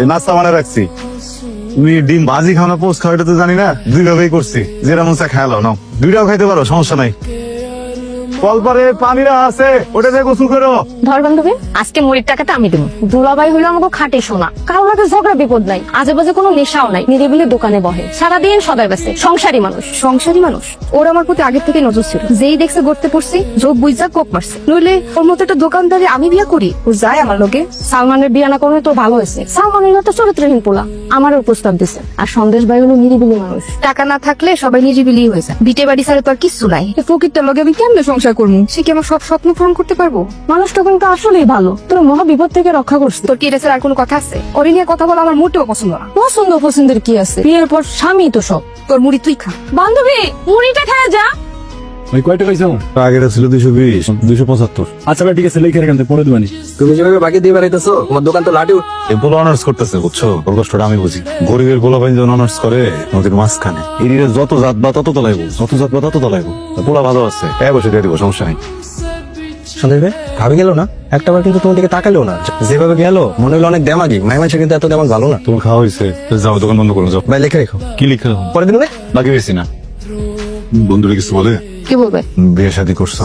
নাস্তা মানে রাখছি। তুমি ডিম ভাজি খাও না পোস্ট খাও, এটা তো জানি না। দুইভাবেই করছি। যেটা মন চা খাওয়ালো নাও। দুইটাও খাইতে পারো, সমস্যা নাই। কলপারে পানিরা আছে, ওটাতে গোসল করো। ধর বান্ধবী, আজকে আমি দেবো। দুলাবাই হলো আমাকে খাটে শোনা কারোর ঝগড়া, বিপদ নাই। আজে বাজে কোনো নেশাও নাই। নিরিবিলি দোকানে বহে। সারাদিন ব্যস্ত। সংসারী মানুষ। সংসারী মানুষ? ওর আমার প্রতি আগের থেকে নজর ছিল। যেই দেখছে গড়তে পড়ছি যোগ বুঝা কোপ মারছে। নইলে ওর মতো একটা দোকানদারি আমি বিয়া করি। ও যায় আমার লোকে সালমানের বিয়া না করলে তো ভালো হয়েছে। সালমানের তো চরিত্রহীন পোলা। আমারও প্রস্তাব দিছে। আর সন্দেশ ভাই হলো নিরিবিলি মানুষ। টাকা না থাকলে সবাই নিরিবিলি হয়ে যায়। বিটে বাড়ি ছাড়া তো আর কিচ্ছু নাই। ফকিরটার লগে আমি কেমনে সংসার করব সে কি আমার সব স্বপ্ন পূরণ করতে পারব? মানুষ তখন তো আসলেই ভালো। তোর মহা বিপদ থেকে রক্ষা করছে। তোর কি এটা আর কোনো কথা আছে? ওরে নিয়ে কথা বলা আমার মোটেও পছন্দ না। পছন্দ পছন্দের কি আছে? বিয়ের পর স্বামী তো সব। তোর মুড়ি তুই খা। বান্ধবী মুড়িটা খেয়ে যা। আগেটা ছিল দুইশো বিশ দুইশো পঁচাত্তর। আচ্ছা ভাই ঠিক আছে লিখে রাখেন পরে দিবানি তুমি যেভাবে বাকি দিয়ে বেড়াইতেছো তোমার দোকান তো লাটে উঠ- এগুলো অনার্স করতেছে বুঝছ? ওর কষ্টটা আমি বুঝি। গরিবের যখন অনার্স করে নদীর মাঝখানে। এরিয়া যত জাত বা তত তলাইব যত জাত বা তত তলাইব পোলা ভালো আছে এক বসে দিয়ে দিব সমস্যা নেই। সন্দেশ ভাই ভাবি গেল না? একটা বার কিন্তু তোমার দিকে তাকালো না। যেভাবে গেল মনে হলো অনেক দেমাগি। মাই মানুষের কিন্তু এত দেমাগ ভালো না। তোমার খাওয়া হয়েছে তো যাও দোকান বন্ধ করো যাও। ভাই লিখে রেখো। কি লিখে? পরে দিন বাকি না। বন্ধুরা কিছু বলে? কি বলবে? বিয়ে শাদি করছ।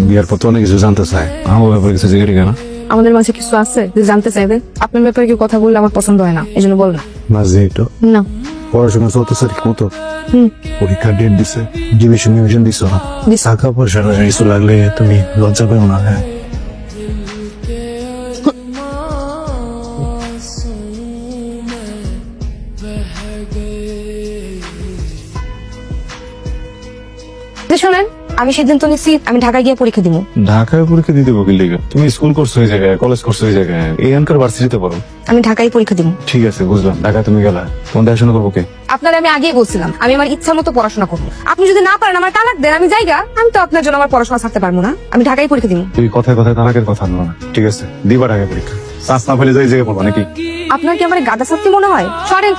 বিয়ের পর তো অনেক কিছু জানতে চায়। আমার ব্যাপারে কিছু জিজ্ঞেস কেনা আমাদের মাঝে কিছু আছে যে জানতে চাইবে আপনার ব্যাপারে কি কথা বললে আমার পছন্দ হয় না এই জন্য বল না না যেহেতু না। পড়াশোনা চলতেছে ঠিক মতো পরীক্ষার ডেট দিছে ডিভিশন ডিভিশন দিছো না। টাকা পয়সা কিছু লাগলে তুমি লজ্জা পেও না হ্যাঁ। যে শোনেন আমি সিদ্ধান্ত নিচ্ছি আমি ঢাকায় গিয়ে পরীক্ষা দিব। ঢাকায় পরীক্ষা দিতে বকিল লেগে? তুমি স্কুল করছ এই জায়গায় কলেজ করছ এই জায়গায় এখানকার ভার্সিটিতে পড়ো। আমি ঢাকায় পরীক্ষা দিব। ঠিক আছে বুঝলাম। ঢাকায় তুমি গেলা। তোমার দেখাশোনা করব কে? আপনার আমি আগেই বলছিলাম আমি আমার ইচ্ছা মতো পড়াশোনা করব। আপনি যদি না পারেন আমার তালাক দেন আমি জায়গা আমি তো আপনার জন্য আমার পড়াশোনা ছাড়তে পারব না। আমি ঢাকায় পরীক্ষা দিব। তুই কথায় কথায় তারাকের কথা বলো না। ঠিক আছে দিবা ঢাকায় পরীক্ষা। চান্স না পেলে যাই জায়গায় পড়বা নাকি? আপনার কি আমার গাদা সত্যি মনে হয়? সরেন।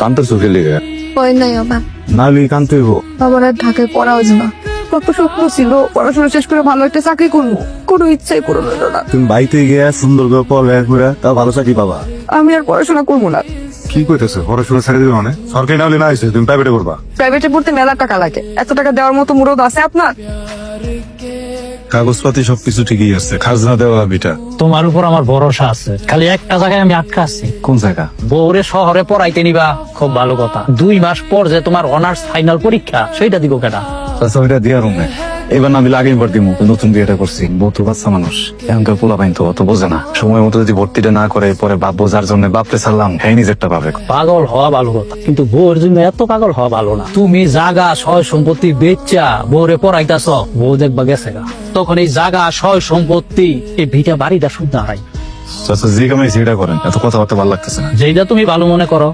কান্তার চোখে লেগে। ওই নাই আমার না লি কানতে হইব আমার আর ঢাকায় পড়া হয়েছে না। কত স্বপ্ন ছিল পড়াশোনা শেষ করে ভালো একটা চাকরি করব। কোনো ইচ্ছাই পূরণ হলো না তুমি বাড়িতে গিয়ে সুন্দর করে পড়ালেখা করে তা ভালো চাকরি পাবা। আমি আর পড়াশোনা করব না। কি কইতেছে? পড়াশোনা ছেড়ে দিবে মানে? সরকারি না হলে না হয়েছে তুমি প্রাইভেটে করবা প্রাইভেটে পড়তে মেলা টাকা লাগে। এত টাকা দেওয়ার মতো মুরদ আছে আপনার? কাগজপাতি সবকিছু ঠিকই আছে খাজনা দেওয়া বিটা তোমার উপর আমার ভরসা আছে। খালি একটা জায়গায় আমি আটকা আছি। কোন জায়গা? বউরে শহরে পড়াইতে নিবা খুব ভালো কথা। দুই মাস পর যে তোমার অনার্স ফাইনাল পরীক্ষা সেইটা দিব কেটা আচ্ছা ওইটা দিয়া রুমে। এবার না দিলে বার দিমু। নতুন বিয়েটা করছি। বউ তো বাচ্চা মানুষ। এখনকার পোলা পাইন তো অত বোঝে না। সময় মতো যদি ভর্তিটা না করে পরে বাপ বোঝার জন্য বাপরে ছাড়লাম হ্যাঁ নিজেরটা পাবে পাগল হওয়া ভালো কথা। কিন্তু বউর জন্য এত পাগল হওয়া ভালো না। তুমি জাগা সয় সম্পত্তি বেচা বউরে পড়াইতাছ বউ দেখবা গেছে গা। তখন এই জাগা সয় সম্পত্তি এই ভিটা বাড়িটা শুদ্ধ হারাই আচ্ছা যে কামাই সেটা করেন এত কথাবার্তা ভালো লাগতেছে না। যেটা তুমি ভালো মনে করো।